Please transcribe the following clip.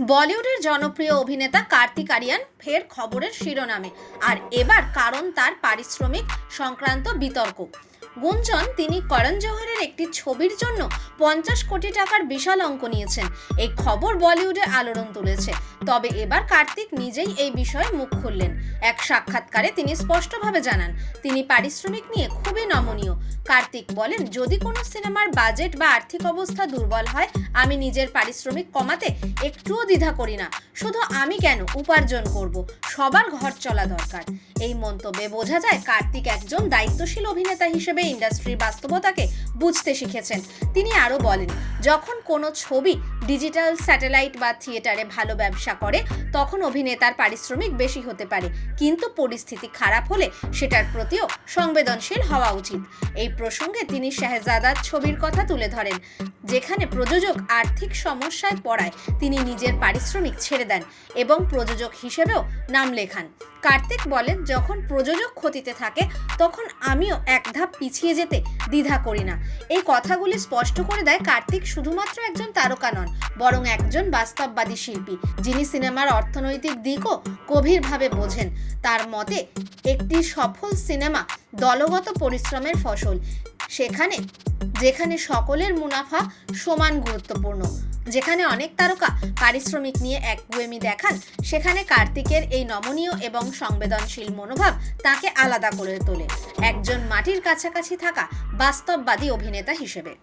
বলিউডের জনপ্রিয় অভিনেতা কার্তিক আরিয়ান ফের খবরের শিরোনামে। আর এবার কারণ তার পারিশ্রমিক সংক্রান্ত বিতর্ক। গুঞ্জন, তিনি করণ জোহরের একটি ছবির জন্য পঞ্চাশ কোটি টাকার বিশাল অঙ্ক নিয়েছেন। এই খবর বলিউডে আলোড়ন তুলেছে। তবে এবার কার্তিক নিজেই এই বিষয়ে মুখ খুললেন। এক সাক্ষাৎকারে তিনি স্পষ্টভাবে জানান, তিনি পারিশ্রমিক নিয়ে খুবই নমনীয়। কার্তিক বলেন, যদি কোনো সিনেমার বাজেট বা আর্থিক অবস্থা দুর্বল হয়, আমি নিজের পারিশ্রমিক কমাতে একটুও দ্বিধা করি না। শুধু আমি কেন উপার্জন করব? সবার ঘর চলা দরকার। এই মন্তব্যে বোঝা যায়, কার্তিক একজন দায়িত্বশীল অভিনেতা হিসেবে ইন্ডাস্ট্রির বাস্তবতাকে বুঝতে শিখেছেন। তিনি আরও বলেন যখন কোনো ছবি ডিজিটাল স্যাটেলাইট বা থিয়েটারে ভালো ব্যবসা করে, তখন অভিনেতার পারিশ্রমিক বেশি হতে পারে। কিন্তু পরিস্থিতি খারাপ হলে সেটার প্রতিও সংবেদনশীল হওয়া উচিত। এই প্রসঙ্গে তিনি শাহজাদার ছবির কথা তুলে ধরেন, যেখানে প্রযোজক আর্থিক সমস্যায় পড়ায় তিনি নিজের পারিশ্রমিক ছেড়ে দেন এবং প্রযোজক হিসেবেও নাম লেখান। কার্তিক বলেন, যখন প্রযোজক ক্ষতিতে থাকে, তখন আমিও এক ধাপ পিছিয়ে যেতে দ্বিধা করি না। এই কথাগুলি স্পষ্ট করে দেয় কার্তিক শুধুমাত্র একজন তারকা নন, বরং একজন বাস্তববাদী শিল্পী, যিনি সিনেমার অর্থনৈতিক দিকও গভীরভাবে বোঝেন। তার মতে, একটি সফল সিনেমা দলগত পরিশ্রমের ফসল। সেখানে, যেখানে সকলের মুনাফা সমান গুরুত্বপূর্ণ। যেখানে অনেক তারকা পারিশ্রমিক নিয়ে এক একগুয়েমি দেখান, সেখানে কার্তিকের এই নমনীয় এবং সংবেদনশীল মনোভাব তাকে আলাদা করে তোলে। একজন মাটির কাছাকাছি থাকা বাস্তববাদী অভিনেতা হিসেবে।